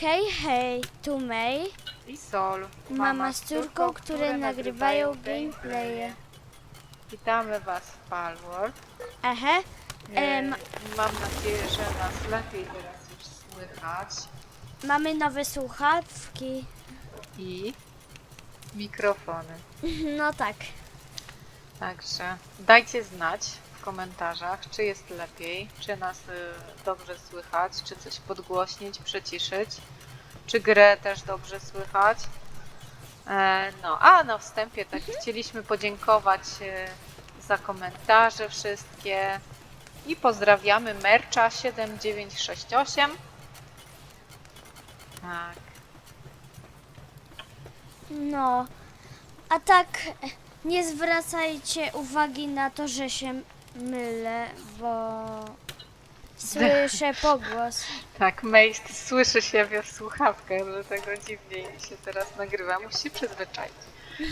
Hej, hej, tu May, I Sol. mama z córką, które nagrywają gameplaye. Witamy Was w Palworld. Aha, E, Em. Mam nadzieję, że nas lepiej teraz już słychać. mamy nowe słuchawki. I mikrofony. No tak. Także dajcie znać komentarzach, czy jest lepiej, czy nas y, dobrze słychać, czy coś podgłośnić, przyciszyć, czy grę też dobrze słychać. E, no, a na wstępie tak chcieliśmy podziękować e, za komentarze wszystkie i pozdrawiamy Mercza 7968. Tak. No, a tak nie zwracajcie uwagi na to, że się mylę, bo słyszę pogłos. Tak, Mejst słyszy siebie w słuchawkach, dlatego dziwnie się teraz nagrywa. Musi się przyzwyczaić.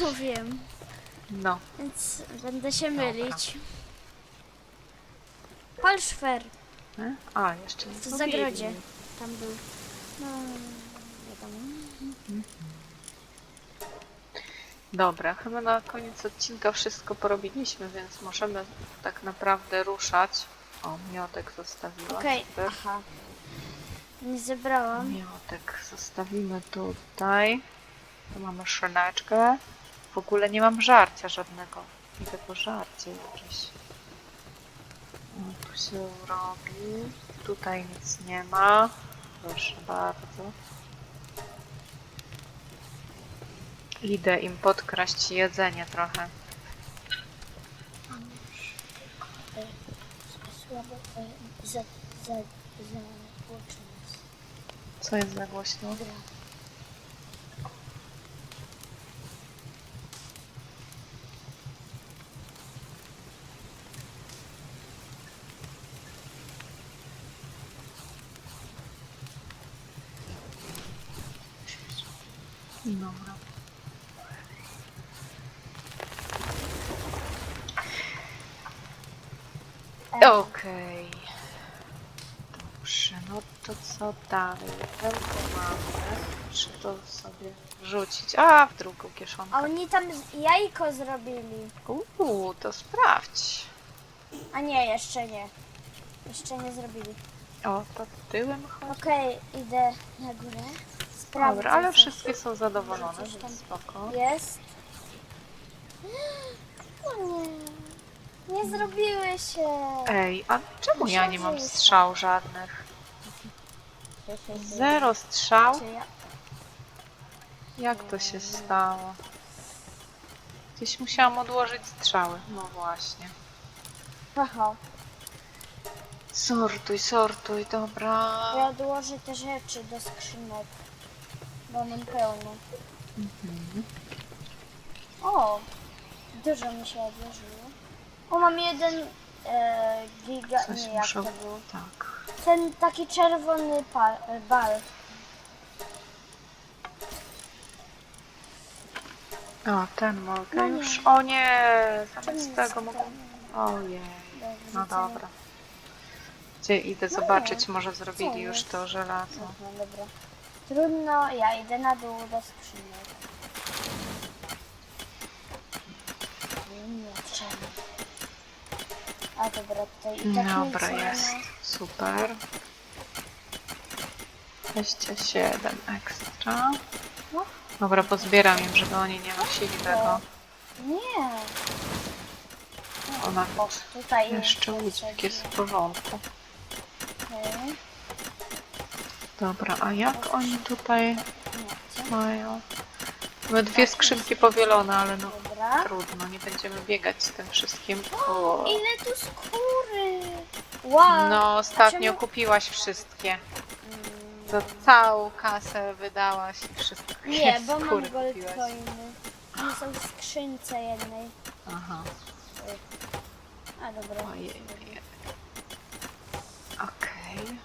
No wiem, No. więc będę się mylić. Polszwer, E? A, jeszcze nie w zagrodzie. Tam był. No, Dobra, chyba na koniec odcinka wszystko porobiliśmy, więc możemy tak naprawdę ruszać. O, miotek zostawiła. Okej, Super. aha. Nie zebrałam. Miotek zostawimy tutaj. Tu mamy szyneczkę. W ogóle nie mam żarcia żadnego. Idę po żarcie jakieś. O, tu się robi. Tutaj nic nie ma. Proszę bardzo. Idę im podkraść jedzenie trochę. E. Co jest za głośno? Gra. Dobra. E, Okej. Dobrze, no to co dalej? Wełkę mamy. Czy to sobie wrzucić? A, w drugą A kieszonkę. oni tam z- jajko zrobili. Uuu, to sprawdź. A nie, jeszcze nie. Jeszcze nie zrobili. O, to tyłem chodzi. Okej, idę na górę. Sprawdzę. Dobra, ale wszystkie są zadowolone, tam więc spoko. Jest. O nie. Nie zrobiły się. Ej, a czemu ja nie mam strzał żadnych? Zero strzał? Jak to się stało? Gdzieś musiałam odłożyć strzały. No właśnie. Aha, Sortuj, sortuj, dobra. ja odłożę te rzeczy do skrzynek. Bo mam pełno. Mhm. O, dużo mi się odłożyło. O, mam jeden e, giga... Coś nie, jak muszę... to był? Tak. Ten taki czerwony pal, bal. O, ten mogę No nie. już. O nie, zamiast tego mogę. Ojej. No dobra. Gdzie idę No zobaczyć, może zrobili już jest? to żelazo. No dobra. Trudno, ja idę na dół do skrzynek. Nie, czemu? A dobra, tutaj i tak Dobra, nic nie jest. ma. Super. 27 ekstra. Dobra, pozbieram im, żeby oni nie nosili tego. Nie. Ona O, tutaj jeszcze łódź jest w porządku. Dobra, a jak oni tutaj mają? Mamy dwie skrzynki powielone, ale no Dobra. trudno, nie będziemy biegać z tym wszystkim. O. Ile tu skóry! Wow! No, ostatnio czemu- kupiłaś wszystkie. Mm, Za całą kasę wydałaś i wszystkie Nie, bo mam skóry gold kupiłaś. coiny. One są w skrzynce jednej. Aha. A dobra. Ojej. Okej.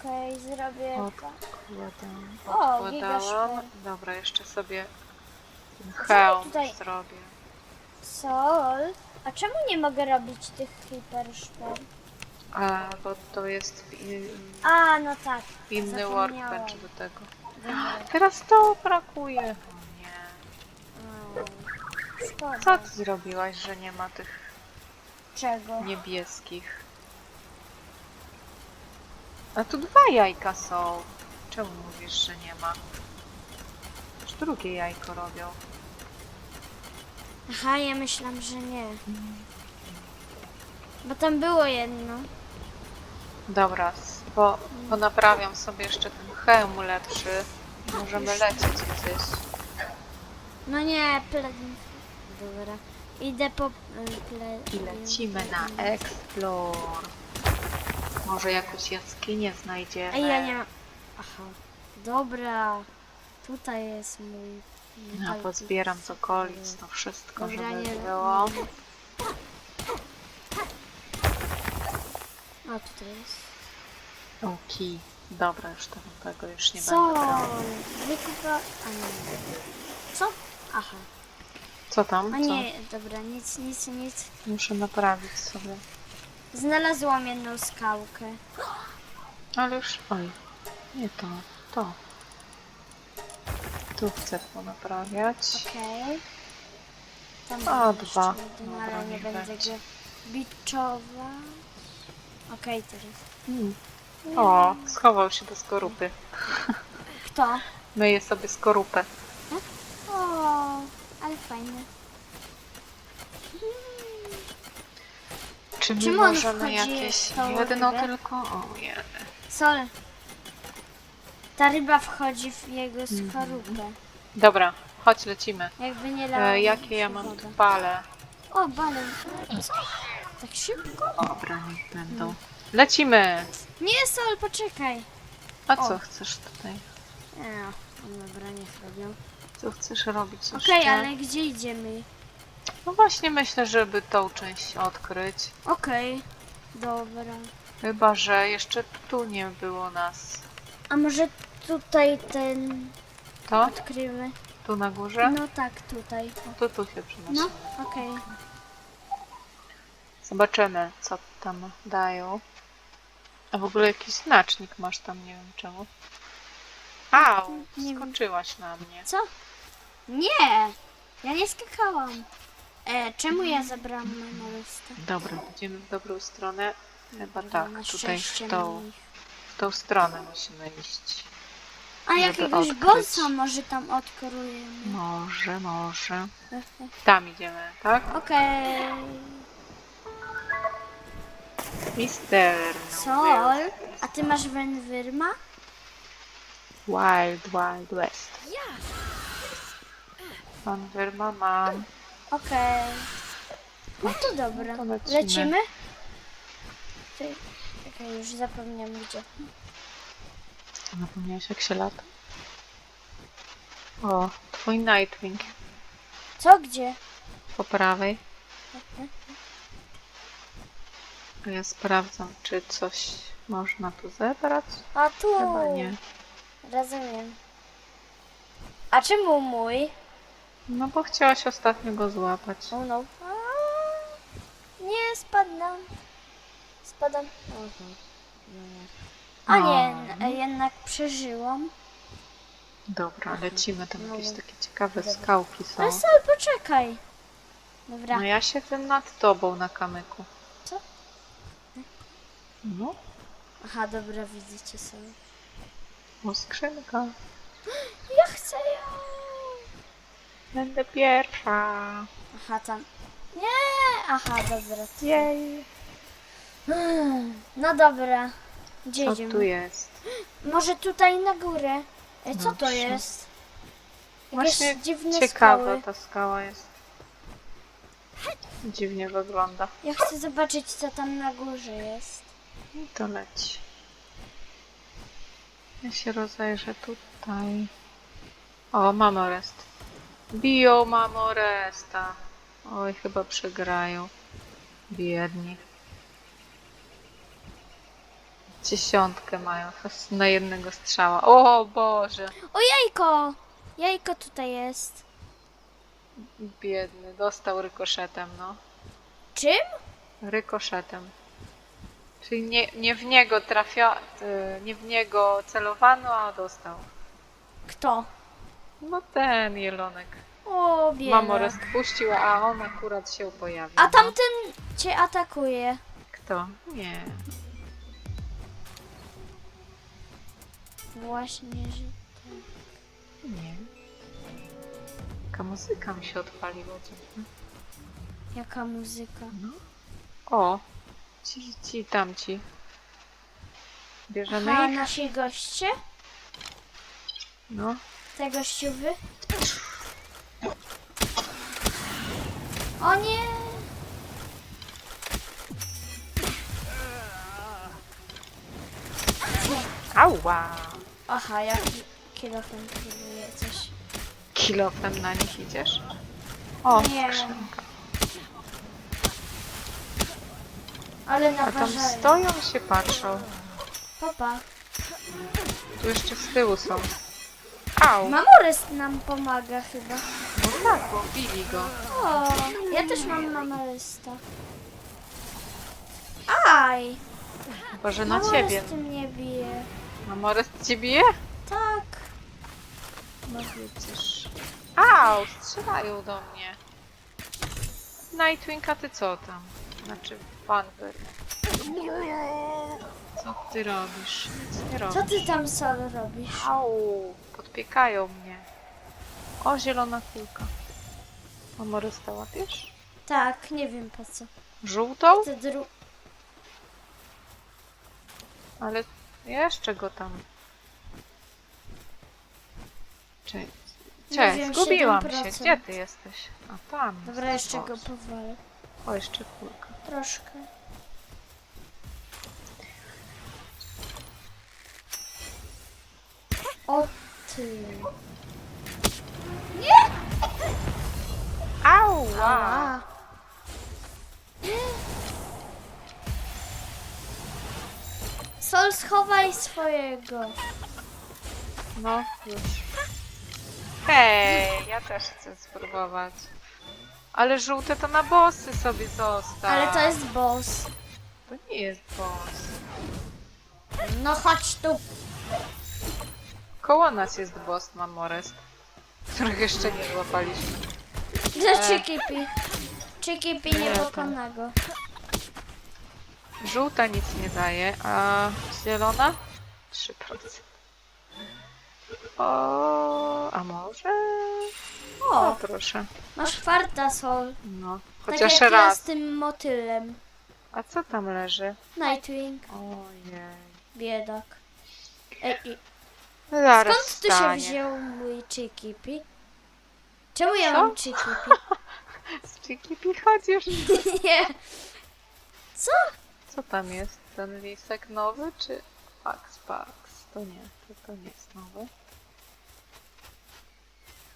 Okej, zrobię. O, Odkładałam. gigaszper. Dobra, jeszcze sobie hełm tutaj- zrobię. Sol. A czemu nie mogę robić tych hiperszper? A, bo to jest i- A, no tak. inny Zapomniałam. workbench do tego. Teraz to brakuje. O nie. Szkoda. Co ty zrobiłaś, że nie ma tych Czego? niebieskich? A tu dwa jajka są. Czemu mówisz, że nie ma? Już drugie jajko robią. Aha, ja myślałam, że nie. Bo tam było jedno. Dobra, s- bo, bo naprawiam sobie jeszcze ten hełm lepszy. Możemy lecieć gdzieś. No nie, ple... Dobra. Idę po... y, Ple... I lecimy na explore. Może jakąś jaskinię znajdziemy. Ej, ja nie mam... Aha. Dobra. Tutaj jest mój... Ja pozbieram z okolic to wszystko, Dobra, żeby nie- było. A, tutaj jest. Oki. Dobra, już tego, tego już nie Co? będę brał. Wykupa... A nie. Co? Aha. Co tam? A Co? nie, dobra, nic, nic, nic. Muszę naprawić sobie. Znalazłam jedną skałkę. Ale już... Oj. Nie to. To. Tu chcę ponaprawiać. Okej. Tam A, był dwa. jeszcze jeden, Dobra, ale nie niech będę będzie. go biczować. Okej, teraz. Mm. O, schował się do skorupy. Kto? Myję sobie skorupę. O, ale fajne. Czy my Czym on możemy wchodzi jakieś... w tą Jedno rybę? tylko... O, nie. Sol. Ta ryba wchodzi w jego skorupę. Dobra, chodź lecimy. Jakby nie lała E, jakie ja mam tu pale? O, balon. Co? Tak szybko? Dobra, niech będą. Lecimy! Nie, Sol, poczekaj. A O. co chcesz tutaj? Nie, no, dobra, niech robią. Co chcesz robić Okej, jeszcze? ale gdzie idziemy? No właśnie myślę, żeby tą część odkryć. Okej, dobra. Chyba, że jeszcze tu nie było nas. A może tutaj ten To? Tu na górze? No tak, tutaj. No to tu się No, przynosimy. okej. Zobaczymy, co tam dają. A w ogóle jakiś znacznik masz tam, nie wiem czemu. Au! Nie wiem. Skoczyłaś na mnie. Co? Nie! Ja nie skakałam. E, czemu ja zabrałam memorystę? Dobra, idziemy w dobrą stronę. Chyba tak, Na tutaj w szczęście tą, w tą stronę musimy iść. A żeby jakiegoś odkryć. bossa może tam odkrujemy. Może, może. Tam idziemy, tak? Okej. Mister. Sol, a ty masz wędwyrma? Wild, Wild West. Pan Wyrma mam. Okej. No to dobra. No to lecimy. Lecimy? Ty- Czekaj, już zapomniałam gdzie. Zapomniałeś jak się lata? O, twój Nightwing Co, gdzie? po prawej. A ja sprawdzam, czy coś można tu zebrać. A tu. Chyba nie. Rozumiem. A czemu mój? No bo chciałaś ostatnio go złapać. Oh no. A, nie, spadam. Spadam. A nie, No. n- jednak przeżyłam. Dobra, lecimy. Tam No, jakieś no. takie ciekawe Dobra. skałki są. Ale Sol, poczekaj. Dobra. No ja siedzę nad tobą na kamyku. Co? No, Aha, dobra, widzicie sobie. o skrzynka. Ja chcę ją. Będę pierwsza. Aha, tam. Nie! Aha, dobra. Jej. No dobra. Gdzie Co idziemy? tu jest? Może tutaj na górę. E, co to Dobrze. jest? Właśnie Jakieś dziwne ciekawa skały. ta skała jest. Dziwnie wygląda. Ja chcę zobaczyć, co tam na górze jest. I to leci. Ja się rozejrzę tutaj. O, mamorest. Biją mamoresta. Oj, chyba przegrają. Biedni. Dziesiątkę mają na jednego strzała. O Boże! O, jajko! Jajko tutaj jest. Biedny, dostał rykoszetem, no. Czym? Rykoszetem. Czyli nie, nie w niego trafia, y, nie w niego celowano, a dostał. Kto? No ten jelonek. O, biedny. Mamorest puścił, a on akurat się pojawił. A no. tamten cię atakuje. Kto? Nie. Właśnie, że... Nie. Taka muzyka mi się odpaliła. dziwna. Jaka muzyka. No. O! Ci, ci, tamci. Bierzemy A ich? nasi goście? No. Te gościuwy? O nie! Ała! Aha, jaki kilofon próbuje coś. Kilofem na nich idziesz? O, Nie. skrzynka. Ale A tam stoją się patrzą. Popa. Tu jeszcze z tyłu są. Au! Mamorest nam pomaga chyba. No tak, bo bili go. O, ja też mam mamoresta. Aj! Chyba, że na Mamorest ciebie. mnie bije. Mamorest cię bije? Tak. No widzisz. Au! Strzelają do mnie. Nightwing, a ty co tam? Znaczy, Vanper. Co ty robisz? Nic nie Co robisz. ty tam sol robisz? Au! Podpiekają mnie. O, zielona kulka. Mamorysta łapiesz? Tak, nie wiem po co. Żółtą? Ty dru... Ale jeszcze go tam. Cześć. Nie Cześć, zgubiłam się. 7%. Gdzie ty jesteś? A tam. Dobra, jest jeszcze go powalę. O, jeszcze kulka. Troszkę. O ty. Au! A. Sol, schowaj swojego. No, już. Hej, ja też chcę spróbować. Ale żółte to na bossy sobie zostaw. Ale to jest boss. To nie jest boss. No chodź tu. Koło nas jest boss Mamorest, których jeszcze nie złapaliśmy. Że Chikipi. Chikipi nie pokona go. Żółta nic nie daje, a zielona? 3%. O, a może? O, O, proszę. masz farta, Sol. No, Tak chociaż jak ja raz. z tym motylem. A co tam leży? Nightwing. Ojej. Biedak. Ej, i- No Zaraz skąd tu się wstanie. wziął mój Chikipi? Czemu ja Co? mam Chikipi? Z Chikipi chodzisz? Nie. Co? Co tam jest? Ten lisek nowy czy Pax Pax? To nie, to, to nie jest nowy.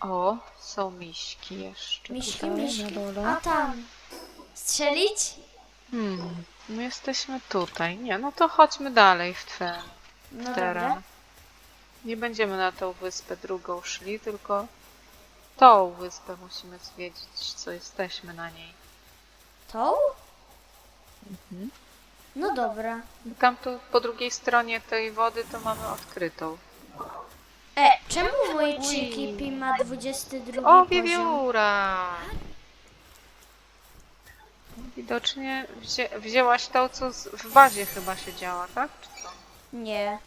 O, są miśki jeszcze Miśki, tutaj miśki. na dole. A tam. Strzelić? Hmm, my jesteśmy tutaj. Nie, no to chodźmy dalej w ten No teren. dobra. Nie będziemy na tą wyspę drugą szli, tylko tą wyspę musimy zwiedzić, co jesteśmy na niej. Tą? Mhm. No dobra. Tam tu po drugiej stronie tej wody to mamy odkrytą. E, czemu mój Chikipi ma 22 O, poziom? wiewióra! Widocznie wzię wzięłaś tą, co z, w bazie chyba siedziała, tak? Czy co? Nie.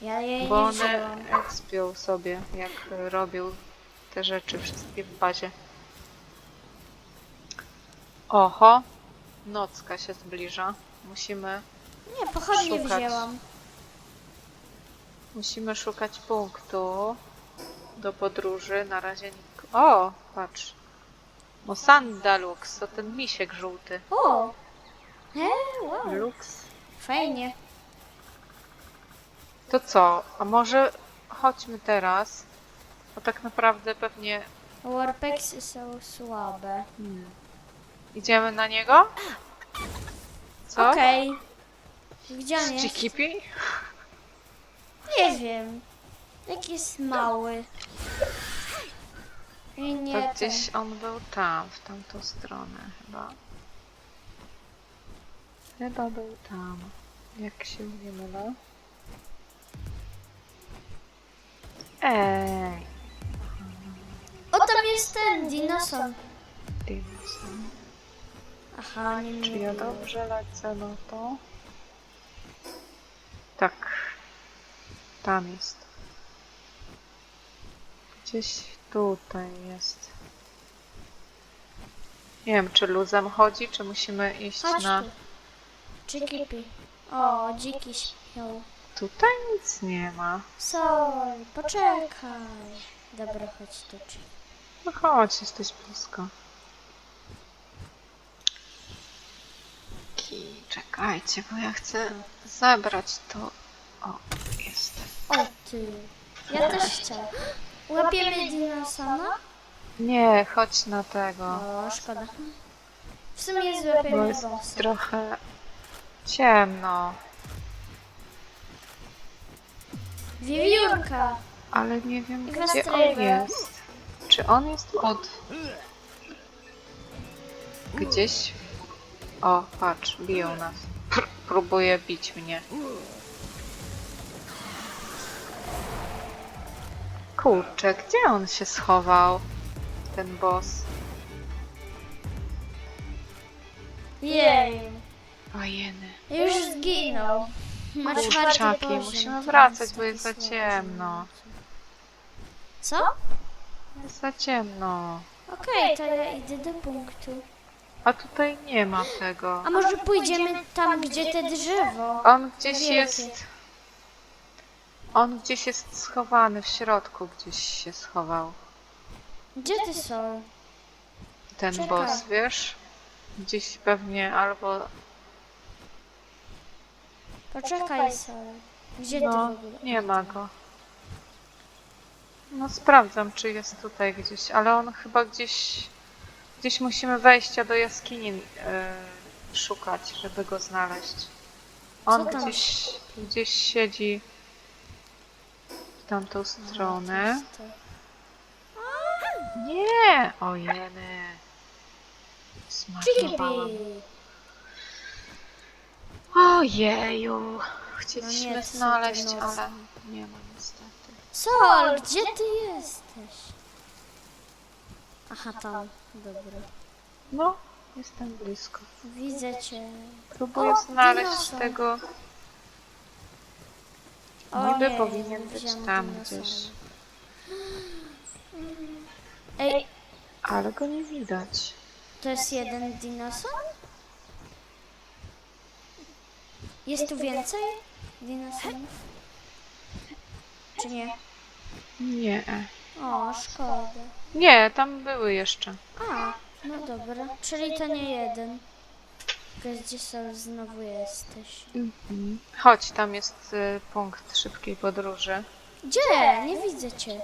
Ja jej Bo nie one wzięłam. ekspią sobie, jak robią te rzeczy wszystkie w bazie. Oho, nocka się zbliża. Musimy, Nie, pochodnie szukać. wzięłam. musimy szukać punktu do podróży. Na razie nikt... O, patrz. Mosanda Lux, to ten misiek żółty. O! E, wow. Lux. Fajnie. To co? A może chodźmy teraz? Bo tak naprawdę pewnie Warpexy są słabe. Hmm. Idziemy na niego? Co? Okej. Gdzie on jest? Chikipi? Nie wiem. Jak jest mały. I nie To gdzieś on był tam, w tamtą stronę chyba. Chyba był tam. Jak się nie mylę. Ej, O, tam jest ten dinosaur. dinosaur. Aha, nie, nie. Czy ja dobrze lecę, no to... Tak. Tam jest. Gdzieś tutaj jest. Nie wiem, czy luzem chodzi, czy musimy iść Chodź na... tu. Chikipi. O, dziki śpią. Tutaj nic nie ma. Sol, poczekaj. Dobra, chodź tu. No chodź, jesteś blisko. Ki, czekajcie, bo ja chcę zabrać to. O, jestem. O, ty. Ja też chciałam. Łapiemy dinosaura? Nie, chodź na tego. O, szkoda. W sumie Bo złapiemy jest bossa. trochę ciemno, Wiewiórka. ale nie wiem I gdzie on jest. Czy on jest pod... Gdzieś... O, patrz, biją nas. Próbuje bić mnie. Kurczę, gdzie on się schował? Ten boss. Jej. Ojeny. Już zginął. Ma czwarty Kurczaki, musimy wracać, bo jest za ciemno. Co? Jest za ciemno. Okej, to ja idę do punktu. A tutaj nie ma tego. A może pójdziemy tam, gdzie te drzewo? On gdzieś Wielkie. jest. On gdzieś jest schowany w środku, gdzieś się schował. Gdzie ty są? Ten Czekaj. boss, wiesz? Gdzieś pewnie albo. Poczekaj sobie. Gdzie ty w No, ogóle? nie ma go. No sprawdzam, czy jest tutaj gdzieś, ale on chyba gdzieś. Gdzieś musimy wejścia do jaskini e, szukać, żeby go znaleźć. On Co tam? gdzieś, gdzieś siedzi w tamtą stronę. To jest Nie! Ojeny. Chikipi. Ojeju. Chcieliśmy No nie, to są te znaleźć, noce. ale nie ma niestety. Sol, gdzie ty jesteś? Aha, tam. Dobra. No, jestem blisko. Widzę cię. Próbuję O, znaleźć dinozaur. tego. O Niby nie, powinien nie być widziałam tam dinozaura. gdzieś, Ej, ale go nie widać. to jest jeden dinosaur? Jest tu więcej dinosaurów? Czy nie? Nie. O, szkoda. Nie, tam były jeszcze. A, no dobra. Czyli to nie jeden. Gdzie są znowu jesteś? Mhm. Chodź, tam jest y, punkt szybkiej podróży. Gdzie? Nie widzę cię.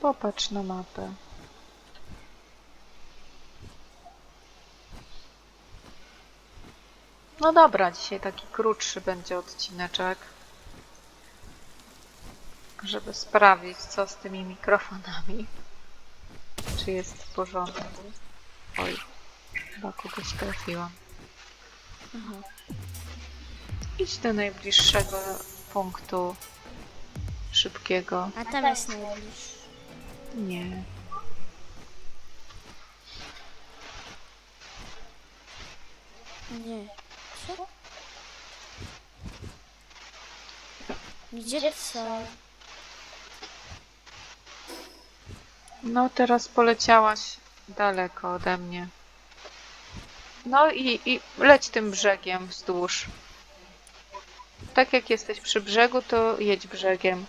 Popatrz na mapę. No dobra, dzisiaj taki krótszy będzie odcineczek. Żeby sprawdzić, co z tymi mikrofonami. Czy jest w porządku. Oj, chyba kogoś trafiłam. Aha. Idź do najbliższego punktu szybkiego. A tam jest najbliższy. Nie. Nie. Co? Gdzie są? No teraz poleciałaś daleko ode mnie. No i, i leć tym brzegiem wzdłuż. Tak jak jesteś przy brzegu, to jedź brzegiem.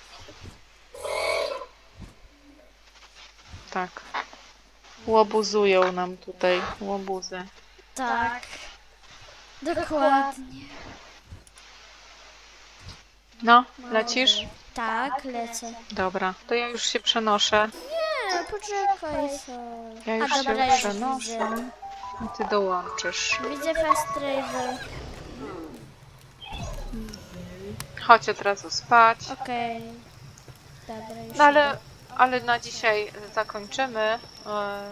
Tak. Łobuzują nam tutaj łobuzy. Tak. Dokładnie. No, lecisz? Tak, lecę. Dobra, to ja już się przenoszę. Nie, poczekaj sobie. Ja już A się już przenoszę. widzę. I ty dołączysz. Widzę Fast Travel. Chodź od razu spać. Okej. Dobra, już No ale, ale na dzisiaj zakończymy. E,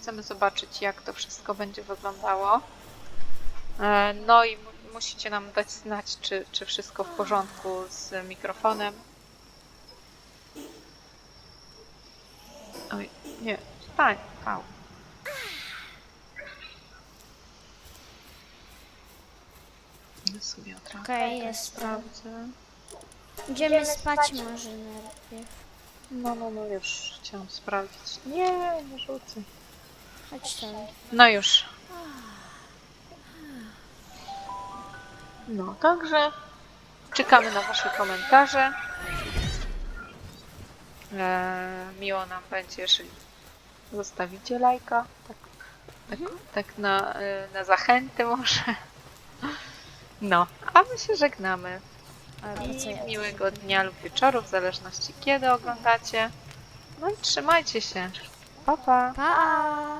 chcemy zobaczyć, jak to wszystko będzie wyglądało. E, No i mu- musicie nam dać znać, czy, czy wszystko w porządku z mikrofonem. Oj, nie, stań, stał. Ja sobie od razu Okej, tutaj jest. sprawdzę. Idziemy spać może najpierw. No, no, no już chciałam sprawdzić. Nie, nie rzucę. Chodź tam. No już. No, także czekamy na Wasze komentarze. Eee, miło nam będzie, jeżeli zostawicie lajka. Tak, tak, tak na, e, na zachętę może. No, a my się żegnamy. I miłego dnia lub wieczoru, w zależności kiedy oglądacie. No i trzymajcie się. Pa, pa. Pa!